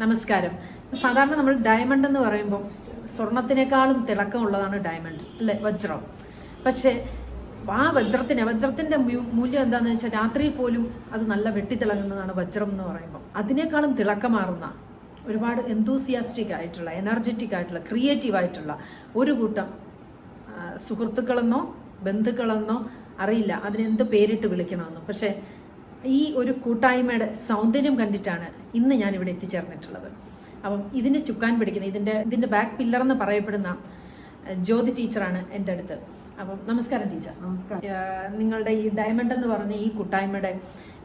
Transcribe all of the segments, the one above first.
നമസ്കാരം. സാധാരണ നമ്മൾ ഡയമണ്ട് എന്ന് പറയുമ്പോൾ സ്വർണത്തിനേക്കാളും തിളക്കമുള്ളതാണ് ഡയമണ്ട് അല്ലെ? വജ്രം. പക്ഷേ ആ വജ്രത്തിന് വജ്രത്തിന്റെ മൂല്യം എന്താണെന്ന് വെച്ചാൽ രാത്രിയിൽ പോലും അത് നല്ല വെട്ടിത്തിളങ്ങുന്നതാണ് വജ്രം എന്ന് പറയുമ്പോൾ അതിനേക്കാളും തിളക്കമാറുന്ന ഒരുപാട് എന്തൂസിയാസ്റ്റിക് ആയിട്ടുള്ള എനർജറ്റിക് ആയിട്ടുള്ള ക്രിയേറ്റീവ് ആയിട്ടുള്ള ഒരു കൂട്ടം സുഹൃത്തുക്കളെന്നോ ബന്ധുക്കളെന്നോ അറിയില്ല അതിനെന്ത് പേരിട്ട് വിളിക്കണമെന്നോ. പക്ഷേ ഈ ഒരു കൂട്ടായ്മയുടെ സൗന്ദര്യം കണ്ടിട്ടാണ് ഇന്ന് ഞാൻ ഇവിടെ എത്തിച്ചേർന്നിട്ടുള്ളത്. അപ്പം ഇതിന് ചുക്കാൻ പിടിക്കുന്ന ഇതിന്റെ ഇതിന്റെ ബാക്ക് പില്ലർ എന്ന് പറയപ്പെടുന്ന ജ്യോതി ടീച്ചറാണ് എന്റെ അടുത്ത്. അപ്പം നമസ്കാരം ടീച്ചർ. നമസ്കാരം. നിങ്ങളുടെ ഈ ഡയമണ്ട് എന്ന് പറഞ്ഞ ഈ കൂട്ടായ്മയുടെ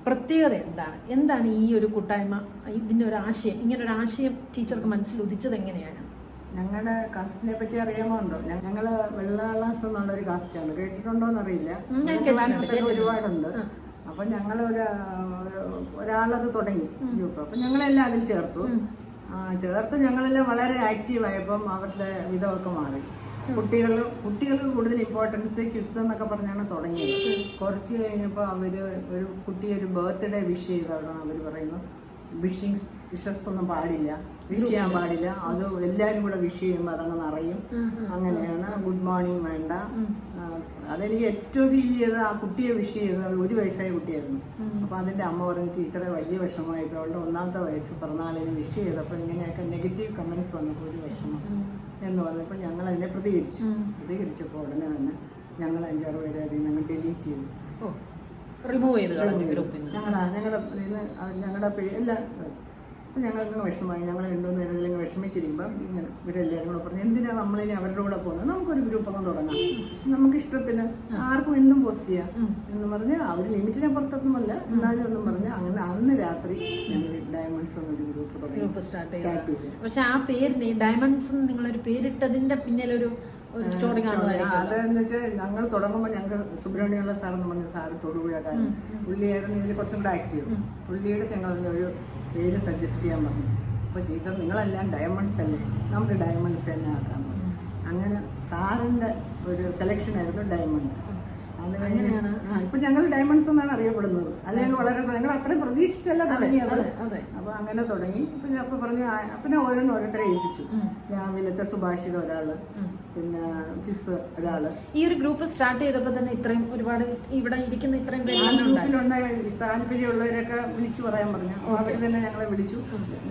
പ്രത്യേകത എന്താണ്? എന്താണ് ഈ ഒരു കൂട്ടായ്മ? ഇതിന്റെ ഒരു ആശയം ഇങ്ങനെ ഒരു ആശയം ടീച്ചർക്ക് മനസ്സിൽ ഉദിച്ചത് എങ്ങനെയാണ്? ഞങ്ങളുടെ കാസ്റ്റിനെ പറ്റി അറിയാമോ എന്തോ? ഞങ്ങൾ വെള്ളാളാസ് എന്നുള്ളൊരു കാസ്റ്റാണ്. കേട്ടിട്ടുണ്ടോ എന്നറിയില്ല. ഒരുപാടുണ്ട്. അപ്പൊ ഞങ്ങൾ ഒരു ഒരാളത് തുടങ്ങി ഗ്രൂപ്പ്. അപ്പൊ ഞങ്ങളെല്ലാം അതിൽ ചേർത്തു. ചേർത്ത് ഞങ്ങളെല്ലാം വളരെ ആക്റ്റീവായപ്പം അവരുടെ വിധമൊക്കെ മാറി. കുട്ടികൾ കുട്ടികൾക്ക് കൂടുതൽ ഇമ്പോർട്ടൻസ് കിഡ്സ് എന്നൊക്കെ പറഞ്ഞാണ് തുടങ്ങിയത്. കുറച്ച് കഴിഞ്ഞപ്പോൾ അവർ ഒരു കുട്ടി ഒരു ബർത്ത്ഡേ വിഷ് ചെയ്താണ് അവർ പറയുന്നു. വിഷിങ്സ് വിഷസ് ഒന്നും പാടില്ല. വിഷ് ചെയ്യാൻ പാടില്ല. അത് എല്ലാവരും കൂടെ വിഷ് ചെയ്യുമ്പോൾ അതങ്ങ് നിറയും. അങ്ങനെയാണ് ഗുഡ് മോർണിംഗ് വേണ്ട. അതെനിക്ക് ഏറ്റവും ഫീൽ ചെയ്ത് ആ കുട്ടിയെ വിഷ് ചെയ്തത് ഒരു വയസ്സായ കുട്ടിയായിരുന്നു. അപ്പോൾ അതിന്റെ അമ്മ പറഞ്ഞു ടീച്ചറെ വലിയ വിഷമമായിപ്പോൾ അവളുടെ ഒന്നാമത്തെ വയസ്സ്. പിറന്നാളിന് വിഷ് ചെയ്തപ്പോൾ ഇങ്ങനെയൊക്കെ നെഗറ്റീവ് കമന്റ്സ് വന്നപ്പോൾ ഒരു വിഷമം. എന്ന് പറഞ്ഞപ്പോൾ ഞങ്ങൾ അതിനെ പ്രതികരിച്ചു. പ്രതികരിച്ചപ്പോൾ ഉടനെ തന്നെ ഞങ്ങൾ അഞ്ചാറ് പേരെ അതിൽ നിന്ന് ഡിലീറ്റ് ചെയ്തു. റിമൂവ് ചെയ്ത് ഞങ്ങളുടെ ഞങ്ങളുടെ ഞങ്ങളുടെ എല്ലാം അപ്പം ഞങ്ങൾക്ക് വിഷമമായി. ഞങ്ങൾ രണ്ടു നേരം വിഷമിച്ചിരിക്കുമ്പോൾ ഇങ്ങനെ ഇവരെല്ലാവരും കൂടെ പറഞ്ഞു എന്തിനാ നമ്മളിനി അവരുടെ കൂടെ പോകുന്നത്? നമുക്കൊരു ഗ്രൂപ്പ് അങ്ങ് തുടങ്ങാം. നമുക്ക് ഇഷ്ടത്തിന് ആർക്കും എന്തും പോസ്റ്റ് ചെയ്യാം. എന്ന് പറഞ്ഞ് അവർ ലിമിറ്റിനെ പുറത്തൊന്നുമല്ല എന്നാലും ഒന്നും പറഞ്ഞ് അങ്ങനെ അന്ന് രാത്രി ഞങ്ങൾ ഡയമണ്ട്സ് എന്നൊരു ഗ്രൂപ്പ് തുടങ്ങി. ഗ്രൂപ്പ് സ്റ്റാർട്ട് ചെയ്തു. പക്ഷെ ആ പേരിന് ഡയമണ്ട്സ് നിങ്ങളൊരു പേരിട്ടതിന്റെ പിന്നിലൊരു ഒരു സ്റ്റോറി അതെന്ന് വെച്ചാൽ ഞങ്ങൾ തുടങ്ങുമ്പോൾ ഞങ്ങൾക്ക് സുബ്രഹ്മണ്യമുള്ള സാർ എന്ന് പറഞ്ഞ സാറ് തൊടുപുഴക്കാരൻ. പുള്ളിയായിരുന്നു ഇതിൽ കുറച്ചും കൂടെ ആക്റ്റീവ് പുള്ളിയുടെ ഞങ്ങൾ ഒരു പേര് സജസ്റ്റ് ചെയ്യാൻ പറഞ്ഞു. അപ്പോൾ ടീച്ചർ നിങ്ങളെല്ലാം ഡയമണ്ട്സ് അല്ലേ? നമുക്ക് ഡയമണ്ട്സ് തന്നെ ആക്കാൻ പറഞ്ഞു. അങ്ങനെ സാറിന്റെ ഒരു സെലക്ഷൻ ആയിരുന്നു ഡയമണ്ട് ഇപ്പം ഞങ്ങൾ ഡയമണ്ട്സ് എന്നാണ് അറിയപ്പെടുന്നത്. അത് ഞങ്ങൾ വളരെ ഞങ്ങൾ അത്രയും പ്രതീക്ഷിച്ചല്ല തുടങ്ങിയത്. അപ്പൊ അങ്ങനെ തുടങ്ങി. പിന്നെ അപ്പൊ പറഞ്ഞു പിന്നെ ഓരോന്ന് ഓരോരുത്തരെ ഏൽപ്പിച്ചു. രാവിലത്തെ സുഭാഷിത ഒരാൾ പിന്നെ ഫിസ് ഒരാൾ. ഈ ഒരു ഗ്രൂപ്പ് സ്റ്റാർട്ട് ചെയ്തപ്പോൾ തന്നെ ഇത്രയും ഒരുപാട് ഇവിടെ ഇരിക്കുന്ന ഇത്രയും പേരുണ്ട് താല്പര്യമുള്ളവരെയൊക്കെ ഗ്രൂപ്പിലുണ്ടായ താല്പര്യമുള്ളവരൊക്കെ വിളിച്ചു പറയാൻ പറഞ്ഞു. അവർ തന്നെ ഞങ്ങളെ വിളിച്ചു.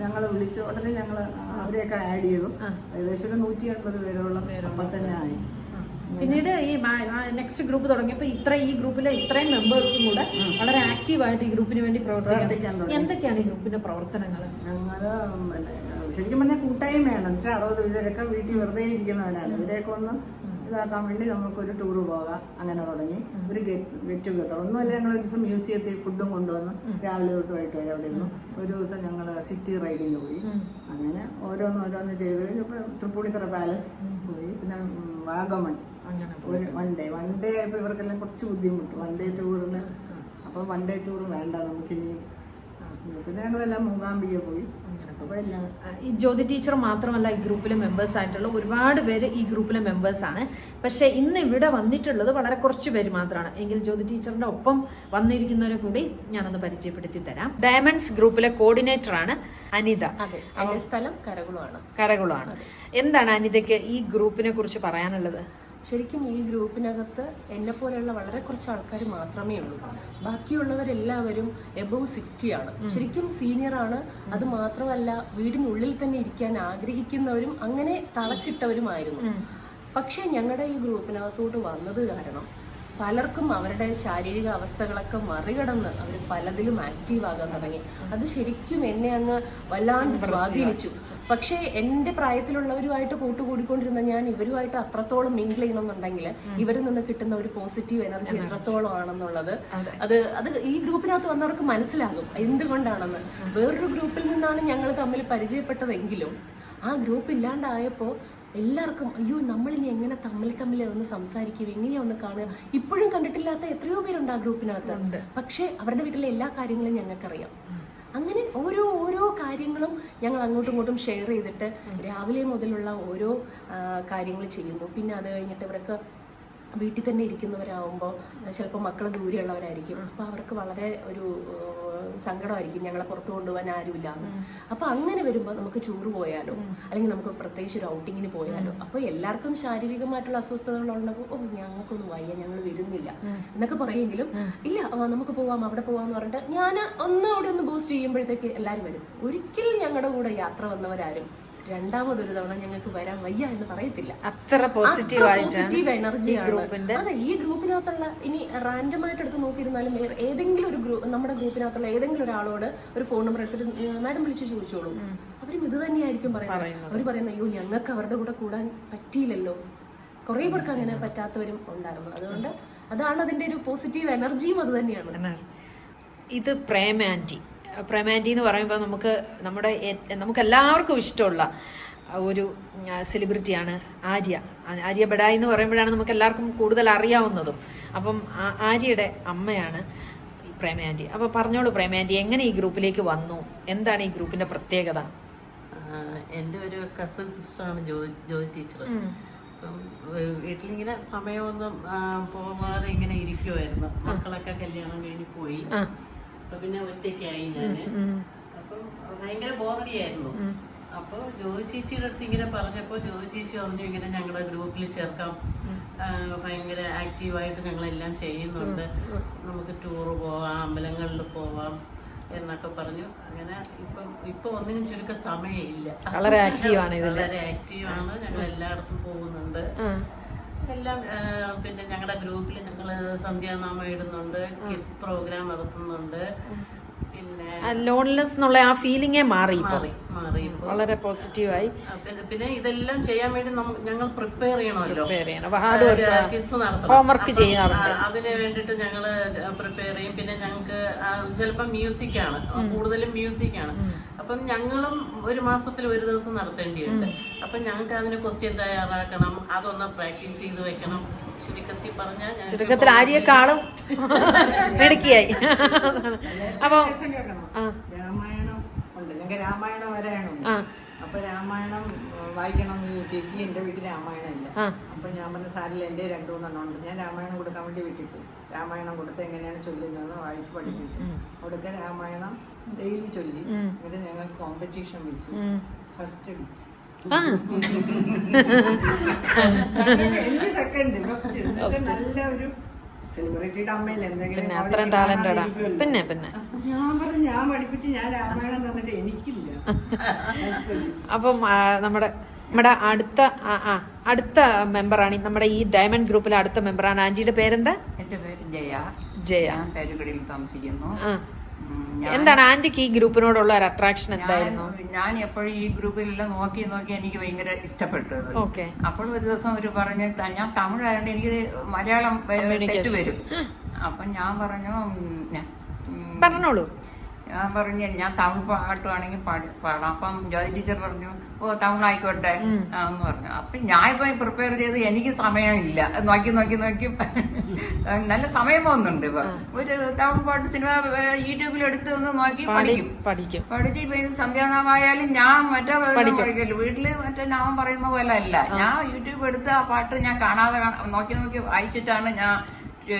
ഞങ്ങളെ വിളിച്ചു ഉടനെ ഞങ്ങൾ അവരെയൊക്കെ ആഡ് ചെയ്തു. ഏകദേശം ഒരു നൂറ്റി എൺപത് പേരോളം അപ്പൊ തന്നെ ആയി. പിന്നീട് ഈ നെക്സ്റ്റ് ഗ്രൂപ്പ് തുടങ്ങിയപ്പോൾ ഇത്ര ഈ ഗ്രൂപ്പിലെ ഇത്രയും മെമ്പേഴ്സും കൂടെ വളരെ ആക്റ്റീവ് ആയിട്ട് ഈ ഗ്രൂപ്പിന് വേണ്ടി പ്രവർത്തിക്കാൻ. എന്തൊക്കെയാണ് ഈ ഗ്രൂപ്പിന്റെ പ്രവർത്തനങ്ങൾ ഞങ്ങൾ ശരിക്കും പറഞ്ഞാൽ കൂട്ടായ്മയാണ് വെച്ചാൽ അറുപത് പേരൊക്കെ വീട്ടിൽ വെറുതെ ഇരിക്കുന്നവരാണ്. ഇവരെയൊക്കെ ഒന്ന് ഇതാക്കാൻ വേണ്ടി നമുക്കൊരു ടൂർ പോകാം. അങ്ങനെ തുടങ്ങി. ഒരു ഗെറ്റ് ഗെറ്റ് ടുഗദർ ഒന്നുമല്ല ഞങ്ങൾ ഒരു ദിവസം മ്യൂസിയത്തിൽ ഫുഡും കൊണ്ടുവന്ന്. രാവിലെ തൊട്ട് വൈകിട്ട് വരെ അവിടെ ഇരുന്നു. ഒരു ദിവസം ഞങ്ങൾ സിറ്റി റൈഡിന് പോയി. അങ്ങനെ ഓരോന്ന് ഓരോന്ന് ചെയ്ത് ഇപ്പം തൃപ്പൂണിത്തറ പാലസ് പോയി. പിന്നെ വാഗമൺ. ഒരു വൺ ഡേ വൺ ഡേ ആയപ്പോൾ ഇവർക്കെല്ലാം കുറച്ച് ബുദ്ധിമുട്ട്. വൺ ഡേ ടൂറിന് അപ്പോൾ വൺ ഡേ ടൂർ വേണ്ട. നമുക്കിനി പിന്നെ ഞങ്ങളെല്ലാം മൂകാംബിക പോയി. ഈ ജ്യോതി ടീച്ചർ മാത്രമല്ല ഈ ഗ്രൂപ്പിലെ മെമ്പേഴ്സ് ആയിട്ടുള്ള ഒരുപാട് പേര് ഈ ഗ്രൂപ്പിലെ മെമ്പേഴ്സ് ആണ്. പക്ഷേ ഇന്ന് ഇവിടെ വന്നിട്ടുള്ളത് വളരെ കുറച്ച് പേര് മാത്രമാണ്. എങ്കിൽ ജ്യോതി ടീച്ചറിന്റെ ഒപ്പം വന്നിരിക്കുന്നവരെ കൂടി ഞാനൊന്ന് പരിചയപ്പെടുത്തി തരാം. ഡയമണ്ട്സ് ഗ്രൂപ്പിലെ കോർഡിനേറ്റർ ആണ് അനിത. സ്ഥലം കരകുളമാണ്. കരകുളമാണ്. എന്താണ് അനിതയ്ക്ക് ഈ ഗ്രൂപ്പിനെ കുറിച്ച് പറയാനുള്ളത്? ശരിക്കും ഈ ഗ്രൂപ്പിനകത്ത് എന്നെ പോലെയുള്ള വളരെ കുറച്ച് ആൾക്കാർ മാത്രമേ ഉള്ളൂ. ബാക്കിയുള്ളവരെല്ലാവരും എബവ് സിക്സ്റ്റി ആണ്. ശരിക്കും സീനിയർ ആണ്. അത് മാത്രമല്ല വീടിനുള്ളിൽ തന്നെ ഇരിക്കാൻ ആഗ്രഹിക്കുന്നവരും അങ്ങനെ തളച്ചിട്ടവരുമായിരുന്നു. പക്ഷെ ഞങ്ങളുടെ ഈ ഗ്രൂപ്പിനകത്തോട്ട് വന്നത് കാരണം പലർക്കും അവരുടെ ശാരീരിക അവസ്ഥകളൊക്കെ മറികടന്ന് അവർ പലതിലും ആക്റ്റീവ് ആകാൻ തുടങ്ങി. അത് ശരിക്കും എന്നെ അങ്ങ് വല്ലാണ്ട് സ്വാധീനിച്ചു. പക്ഷേ എന്റെ പ്രായത്തിലുള്ളവരുമായിട്ട് കൂട്ടുകൂടിക്കൊണ്ടിരുന്ന ഞാൻ ഇവരുമായിട്ട് അത്രത്തോളം മിങ്കിൾ ചെയ്യണമെന്നുണ്ടെങ്കിൽ ഇവരിൽ നിന്ന് കിട്ടുന്ന ഒരു പോസിറ്റീവ് എനർജി എത്രത്തോളം ആണെന്നുള്ളത് അത്. അത് ഈ ഗ്രൂപ്പിനകത്ത് വന്നവർക്ക് മനസ്സിലാകും എന്തുകൊണ്ടാണെന്ന്. വേറൊരു ഗ്രൂപ്പിൽ നിന്നാണ് ഞങ്ങൾ തമ്മിൽ പരിചയപ്പെട്ടതെങ്കിലും ആ ഗ്രൂപ്പ് ഇല്ലാണ്ടായപ്പോൾ എല്ലാവർക്കും അയ്യോ നമ്മളിനി എങ്ങനെ തമ്മിൽ തമ്മിൽ ഒന്ന് സംസാരിക്കും? എങ്ങനെയാ ഒന്ന് കാണുക? ഇപ്പോഴും കണ്ടിട്ടില്ലാത്ത എത്രയോ പേരുണ്ട് ആ ഗ്രൂപ്പിനകത്ത്. പക്ഷേ അവരുടെ വീട്ടിലെ എല്ലാ കാര്യങ്ങളും ഞങ്ങൾക്കറിയാം. അങ്ങനെ ഓരോ ഓരോ കാര്യങ്ങളും ഞങ്ങൾ അങ്ങോട്ടും ഇങ്ങോട്ടും ഷെയർ ചെയ്തിട്ട് രാവിലെ മുതലുള്ള ഓരോ കാര്യങ്ങൾ ചെയ്യുന്നു. പിന്നെ അത് കഴിഞ്ഞിട്ട് ഇവർക്ക് വീട്ടിൽ തന്നെ ഇരിക്കുന്നവരാകുമ്പോൾ ചിലപ്പോൾ മക്കൾ ദൂരെയുള്ളവരായിരിക്കും. അപ്പോൾ അവർക്ക് വളരെ ഒരു സങ്കടമായിരിക്കും ഞങ്ങളെ പുറത്തു കൊണ്ടുപോകാൻ ആരുമില്ല അപ്പൊ അങ്ങനെ വരുമ്പോൾ നമുക്ക് ടൂർ പോയാലോ? അല്ലെങ്കിൽ നമുക്ക് പ്രത്യേകിച്ച് ഒരു ഔട്ടിങ്ങിന് പോയാലോ? അപ്പൊ എല്ലാവർക്കും ശാരീരികമായിട്ടുള്ള അസ്വസ്ഥതകളുള്ളപ്പോൾ ഓ ഞങ്ങൾക്കൊന്നും വയ്യ ഞങ്ങൾ വരുന്നില്ല. എന്നൊക്കെ പറയുമെങ്കിലും ഇല്ല നമുക്ക് പോവാം അവിടെ പോവാന്ന് പറഞ്ഞിട്ട് ഞാൻ ഒന്ന് അവിടെ ഒന്ന് ബൂസ്റ്റ് ചെയ്യുമ്പോഴത്തേക്ക് എല്ലാവരും വരും. ഒരിക്കലും ഞങ്ങളുടെ കൂടെ യാത്ര വന്നവരാരും രണ്ടാമതൊരു തവണ ഞങ്ങൾക്ക് വരാൻ വയ്യ എന്ന് പറയത്തില്ല. അത്ര പോസിറ്റീവ് പോസിറ്റീവ് എനർജിയാണ് അതെ ഈ ഗ്രൂപ്പിനകത്തുള്ള ഇനി റാൻഡം ആയിട്ട് എടുത്ത് നോക്കിയിരുന്നാലും വേറെ ഏതെങ്കിലും ഒരു ഗ്രൂപ്പ് നമ്മുടെ ഗ്രൂപ്പിനകത്തുള്ള ഏതെങ്കിലും ഒരാളോട് ഒരു ഫോൺ നമ്പർ എടുത്തിട്ട് മാഡം വിളിച്ച് ചോദിച്ചോളൂ. അവരും ഇത് തന്നെയായിരിക്കും പറയുന്നത്. അവർ പറയുന്നത് അയ്യോ ഞങ്ങൾക്ക് അവരുടെ കൂടെ കൂടാൻ പറ്റിയില്ലല്ലോ. കുറേ പേർക്ക് അങ്ങനെ പറ്റാത്തവരും ഉണ്ടായിരുന്നു. അതുകൊണ്ട് അതാണ് അതിന്റെ ഒരു പോസിറ്റീവ് എനർജിയും അത് തന്നെയാണ്. ഇത് പ്രേമാന്റി പ്രേമാന്റി എന്ന് പറയുമ്പോൾ നമുക്ക് നമ്മുടെ നമുക്ക് എല്ലാവർക്കും ഇഷ്ടമുള്ള ഒരു സെലിബ്രിറ്റിയാണ് ആര്യ. ആര്യ ബഡായി എന്ന് പറയുമ്പോഴാണ് നമുക്ക് എല്ലാവർക്കും കൂടുതൽ അറിയാവുന്നതും. അപ്പം ആര്യയുടെ അമ്മയാണ് പ്രേമയാന്റി അപ്പോൾ പറഞ്ഞോളൂ പ്രേമയാന്റി എങ്ങനെ ഈ ഗ്രൂപ്പിലേക്ക് വന്നു? എന്താണ് ഈ ഗ്രൂപ്പിന്റെ പ്രത്യേകത? എന്റെ ഒരു കസൻ സിസ്റ്റർ ആണ് ജോയി ടീച്ചർ വീട്ടിലിങ്ങനെ സമയമൊന്നും പോവാതെ പോകാതെ ഇങ്ങനെ ഇരിക്കുമായിരുന്നു മക്കളൊക്കെ കല്യാണം കഴിഞ്ഞ് പോയി. അപ്പൊ പിന്നെ ഒറ്റയ്ക്കായി ഞാൻ. അപ്പം ഭയങ്കര ബോറടിയായിരുന്നു. അപ്പോൾ ജോയി ചേച്ചിയുടെ അടുത്ത് ഇങ്ങനെ പറഞ്ഞപ്പോൾ ജോയി ചേച്ചി പറഞ്ഞു ഇങ്ങനെ ഞങ്ങളുടെ ഗ്രൂപ്പിൽ ചേർക്കാം. ഭയങ്കര ആക്റ്റീവായിട്ട് ഞങ്ങളെല്ലാം ചെയ്യുന്നുണ്ട്. നമുക്ക് ടൂറ് പോവാം അമ്പലങ്ങളിൽ പോവാം എന്നൊക്കെ പറഞ്ഞു. അങ്ങനെ ഇപ്പം ഇപ്പൊ ഒന്നിനും ചുരുക്ക സമയമില്ല. വളരെ ആക്റ്റീവാണ് ആണ് വളരെ ആക്റ്റീവാണ് ഞങ്ങൾ എല്ലായിടത്തും പോകുന്നുണ്ട്. എല്ലാം പിന്നെ ഞങ്ങളുടെ ഗ്രൂപ്പിൽ ഞങ്ങൾ സന്ധ്യാനാമം ഇടുന്നുണ്ട് കിസ് പ്രോഗ്രാം നടത്തുന്നുണ്ട്. ലോൺലെസ് എന്നുള്ള ആ ഫീലിംഗേ മാറി വളരെ പോസിറ്റീവായി പിന്നെ ഇതെല്ലാം ചെയ്യാൻ വേണ്ടി ഞങ്ങൾ പ്രിപ്പയർ ചെയ്യണമല്ലോ. ഹാർഡ് വർക്ക് ഹോംവർക്ക് ചെയ്യാറുണ്ട് അതിന് വേണ്ടിയിട്ട് ഞങ്ങൾ പ്രിപ്പയർ ചെയ്യും. പിന്നെ ഞങ്ങൾക്ക് ചിലപ്പോൾ മ്യൂസിക് ആണ്. കൂടുതലും മ്യൂസിക് ആണ്. അപ്പം ഞങ്ങളും ഒരു മാസത്തിൽ ഒരു ദിവസം നടത്തേണ്ടിയുണ്ട്. അപ്പം ഞങ്ങൾക്ക് അതിന് ക്വസ്റ്റ്യൻ തയ്യാറാക്കണം. അതൊന്ന് പ്രാക്ടീസ് ചെയ്ത് വെക്കണം. ചുരുക്കത്തിൽ ആര്യ കാളും മെടുക്കിയായി. ആര്യക്കാളും മിടുക്കിയായി അപ്പോൾ രാമായണം ഉണ്ട്. ഞങ്ങൾക്ക് രാമായണം വരെയാണ് അപ്പൊ രാമായണം വായിക്കണം ചേച്ചി എന്റെ വീട്ടിൽ രാമായണം ഇല്ല. അപ്പൊ ഞാൻ പറഞ്ഞ സാരില്ല എന്റെ രണ്ടു മൂന്നെണ്ണം ഉണ്ട്. ഞാൻ രാമായണം കൊടുക്കാൻ വേണ്ടി വീട്ടിൽ പോയി. രാമായണം കൊടുത്ത് എങ്ങനെയാണ് ചൊല്ലുന്നതെന്ന് വായിച്ച് പഠിപ്പിച്ചു. അവിടുത്തെ രാമായണം ഡെയിലി ചൊല്ലി. എന്നിട്ട് ഞങ്ങൾ കോമ്പറ്റീഷൻ വെച്ചു ഫസ്റ്റ് അടിച്ചു ആ. പിന്നെ അത്രയും ടാലന്റഡാ പിന്നെ പിന്നെ. അപ്പൊ നമ്മുടെ നമ്മുടെ അടുത്ത അടുത്ത മെമ്പറാണ് നമ്മുടെ ഈ ഡയമണ്ട് ഗ്രൂപ്പിലെ അടുത്ത മെമ്പറാണ്. ആന്റിയുടെ പേരെന്താ? എന്റെ പേര് ജയ. ജയ. താമസിക്കുന്നു. എന്താണ് ആന്റിക്ക് ഈ ഗ്രൂപ്പിനോടുള്ള ഒരു അട്രാക്ഷൻ എന്തായിരുന്നു? ഞാൻ എപ്പോഴും ഈ ഗ്രൂപ്പിലെല്ലാം നോക്കി നോക്കി എനിക്ക് ഭയങ്കര ഇഷ്ടപ്പെട്ടത്. ഓക്കെ. അപ്പോൾ ഒരു ദിവസം ഒരു പറഞ്ഞ് ഞാൻ തമിഴായതുകൊണ്ട് എനിക്ക് മലയാളം തെറ്റ് വരും. അപ്പൊ ഞാൻ പറഞ്ഞു പറഞ്ഞോളൂ. ഞാൻ പറഞ്ഞു ഞാൻ തമിഴ് പാട്ടുവാണെങ്കിൽ പാടി പാടാം. അപ്പം ജ്യോതി ടീച്ചർ പറഞ്ഞു ഓ തമിഴായിക്കോട്ടെ. ആയിക്കോട്ടെ എന്ന് പറഞ്ഞു. അപ്പം ഞാൻ ഇപ്പം പ്രിപ്പയർ ചെയ്ത് എനിക്ക് സമയമില്ല. നോക്കി നോക്കി നോക്കി. നല്ല സമയം പോകുന്നുണ്ട് ഇപ്പൊ. ഒരു തമിഴ് പാട്ട് സിനിമ യൂട്യൂബിൽ എടുത്ത് ഒന്ന് നോക്കി പഠിക്കും. പഠിക്കും. പഠിച്ച് ഇപ്പം സന്ധ്യാനാമായാലും ഞാൻ മറ്റേ പഠിക്കില്ല വീട്ടിൽ മറ്റേ നാമം പറയുന്ന പോലെ അല്ല. ഞാൻ യൂട്യൂബ് എടുത്ത് ആ പാട്ട് ഞാൻ കാണാതെ നോക്കി നോക്കി വായിച്ചിട്ടാണ് ഞാൻ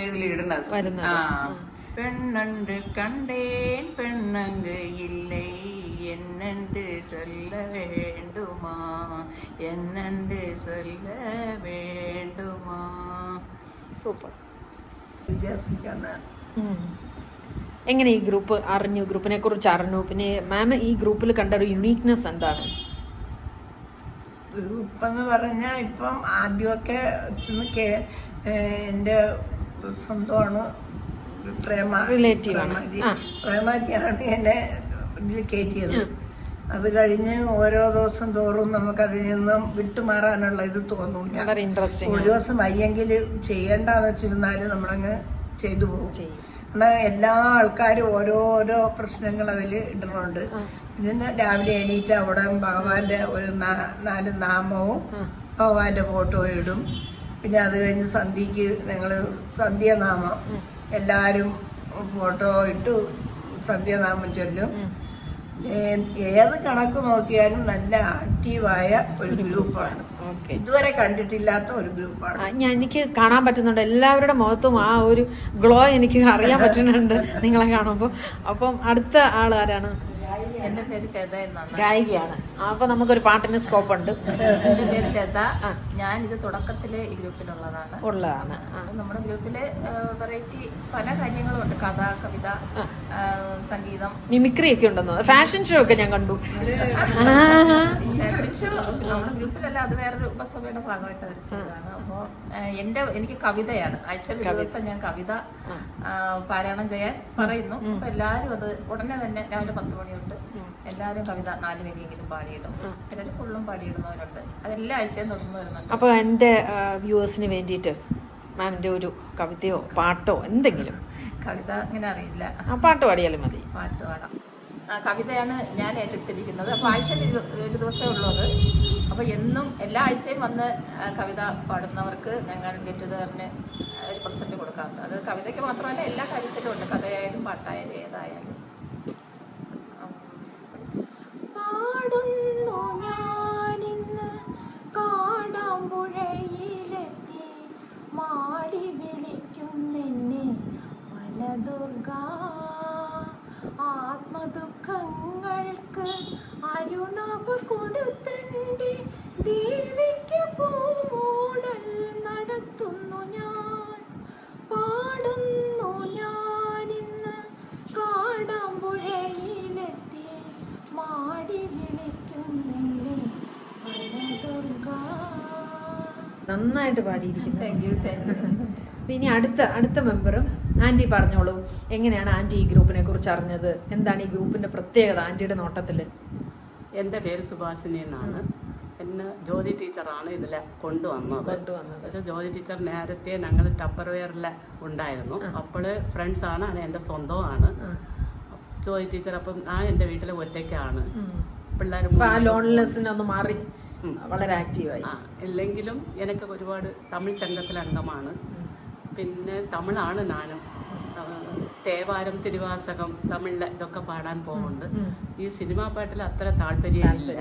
ഇതിൽ ഇടുന്നത്. ആ. பெண்ணன்று கண்டேன் பெண்ணங்கு இல்லை என்னென்று சொல்ல வேண்டுமா என்னென்று சொல்ல வேண்டுமா സൂപ്പർ വിശ്വസിക്കുന്ന എങ്ങനെ ഈ ഗ്രൂപ്പ് അറിഞ്ഞു ഗ്രൂപ്പിനെ കുറിച്ച് അറിഞ്ഞു പിന്നെ മാം ഈ ഗ്രൂപ്പിൽ കണ്ട ഒരു യുണീക്നെസ് എന്താണ് ഗ്രൂപ്പ് എന്ന് പറഞ്ഞാൽ ഇപ്പം ആദ്യമൊക്കെ ചെന്ന് കേ- ഏഹ് എൻ്റെ സ്വന്തമാണ് പ്രേമ. പ്രേമാജി. പ്രേമാജിയാണ് എന്നെ ഇതിൽ കയറ്റിയത്. അത് കഴിഞ്ഞ് ഓരോ ദിവസം തോറും നമുക്ക് അതിൽ നിന്നും വിട്ടുമാറാനുള്ള ഇത് തോന്നൂല ഒരു ദിവസം വയ്യെങ്കിൽ ചെയ്യേണ്ടെന്ന് വെച്ചിരുന്നാലും നമ്മളങ്ങ് ചെയ്തു പോകും. എന്നാൽ എല്ലാ ആൾക്കാരും ഓരോരോ പ്രശ്നങ്ങൾ അതിൽ ഇടുന്നുണ്ട് പിന്നെ രാവിലെ എണീറ്റ് അവിടെ ഭഗവാന്റെ ഒരു നാല് നാമവും ഭഗവാന്റെ ഫോട്ടോ ഇടും. പിന്നെ അത് കഴിഞ്ഞ് സന്ധ്യക്ക് ഞങ്ങൾ സന്ധ്യാനാമം എല്ലാവരും ഫോട്ടോ ഇട്ടു സന്ധ്യനാമം ചൊല്ലും. ഏത് കണക്ക് നോക്കിയാലും നല്ല ആക്റ്റീവായ ഒരു ഗ്രൂപ്പാണ്. ഇതുവരെ കണ്ടിട്ടില്ലാത്ത ഒരു ഗ്രൂപ്പാണ്. ഞാൻ എനിക്ക് കാണാൻ പറ്റുന്നുണ്ട്. എല്ലാവരുടെ മുഖത്തും ആ ഒരു ഗ്ലോ എനിക്ക് അറിയാൻ പറ്റുന്നുണ്ട് നിങ്ങളെ കാണുമ്പോൾ. അപ്പം അടുത്ത ആൾ ആരാണ്? എന്റെ പേര് ലത എന്നാണ്. ഗായികയാണ്. അപ്പൊ നമുക്കൊരു പാട്ടിന് സ്കോപ്പ് ഉണ്ട്. എന്റെ പേര് ലത ഞാൻ ഇത് തുടക്കത്തിലെ ഈ ഗ്രൂപ്പിലുള്ളതാണ്. ഉള്ളതാണ്. നമ്മുടെ ഗ്രൂപ്പിൽ വെറൈറ്റി പല കാര്യങ്ങളും ഉണ്ട്. കഥ കവിത സംഗീതം. മിമിക്രി ഒക്കെ ഉണ്ടെന്നോ ഫാഷൻ ഷോ ഒക്കെ ഞാൻ കണ്ടു. ഫാഷൻ ഷോ നമ്മുടെ ഗ്രൂപ്പിലല്ല അത് വേറൊരു ഉപസഭയുടെ ഭാഗമായിട്ട് അവർ ചെയ്തതാണ്. അപ്പോൾ എന്റെ എനിക്ക് കവിതയാണ്. ആഴ്ചയിൽ ദിവസം ഞാൻ കവിത പാരായണം ചെയ്യാൻ പറയുന്നു. അപ്പൊ എല്ലാവരും അത് ഉടനെ തന്നെ രാവിലെ പത്ത് മണി തൊട്ട് എല്ലാവരും കവിത നാല് വരിയെങ്കിലും പാടിയിടും. ചിലർ ഫുള്ളും പാടിയിടുന്നവരുണ്ട്. അതെല്ലാ ആഴ്ചയും തുടർന്ന് വരുന്നുണ്ട്. അപ്പോൾ എന്റെ വ്യൂവേഴ്സിന് വേണ്ടിയിട്ട് മാമിന്റെ ഒരു കവിതയോ പാട്ടോ എന്തെങ്കിലും? കവിത അങ്ങനെ അറിയില്ല. പാട്ട് പാടിയാലും മതി. പാട്ട് പാടാം. കവിതയാണ് ഞാൻ ഏറ്റെടുത്തിരിക്കുന്നത്. അപ്പോൾ ആഴ്ച ഒരു ദിവസമേ ഉള്ളൂ അത്. അപ്പോൾ എന്നും എല്ലാ ആഴ്ചയും വന്ന് കവിത പാടുന്നവർക്ക് ഞങ്ങൾ ഗെറ്റ് ടുഗദറിന് ഒരു പ്രസന്റ് കൊടുക്കാറുണ്ട്. അത് കവിതയ്ക്ക് മാത്രമല്ല എല്ലാ കാര്യത്തിലും ഉണ്ട്. കഥയായാലും പാട്ടായാലും ഏതായാലും. ഞാനിന്ന് കാടാമ്പുഴയിലെത്തി മാടി വിളിക്കുന്നെന്നെ വനദുർഗ ആത്മദുഃഖങ്ങൾക്ക് അരുണവ കൊടുത്തന്റെ ദേവിക്ക് പൂമൂടൽ നടത്തുന്നു ഞാൻ. നന്നായിട്ട് പാടിയിരിക്കുന്നു. താങ്ക് ഇനി അടുത്ത അടുത്ത മെമ്പറും ആന്റി പറഞ്ഞോളൂ. എങ്ങനെയാണ് ആന്റി ഈ ഗ്രൂപ്പിനെ കുറിച്ച് അറിഞ്ഞത്? എന്താണ് ഈ ഗ്രൂപ്പിന്റെ പ്രത്യേകത ആന്റിയുടെ നോട്ടത്തിൽ? എന്റെ പേര് സുഭാഷിനി എന്നാണ്. എന്നെ ജ്യോതി ടീച്ചറാണ് ഇതിൽ കൊണ്ടുവന്നത്. കൊണ്ടുവന്നത്. ജ്യോതി ടീച്ചർ നേരത്തെ ഞങ്ങൾ ടപ്പർവെയറിൽ ഉണ്ടായിരുന്നു. അപ്പോൾ ഫ്രണ്ട്സാണ് അത് എന്റെ സ്വന്തമാണ്. ജ്യോതി ടീച്ചർ അപ്പം ഞാൻ എന്റെ വീട്ടിൽ ഒറ്റയ്ക്കാണ്. പിള്ളേർ ലോൺലെസ്സിനൊന്ന് ആ ലോൺലെസ്സിനെ ഒന്ന് മാറി. വളരെ ആക്റ്റീവായി ഇല്ലെങ്കിലും എനിക്ക് ഒരുപാട് തമിഴ് സംഘത്തിലെ അംഗമാണ് പിന്നെ തമിഴാണ് ആ, തേവാരം തിരുവാസകം തമിഴിൽ ഇതൊക്കെ പാടാൻ പോകുന്നുണ്ട് ഈ സിനിമാ പാട്ടിൽ അത്ര താല്പര്യമില്ല.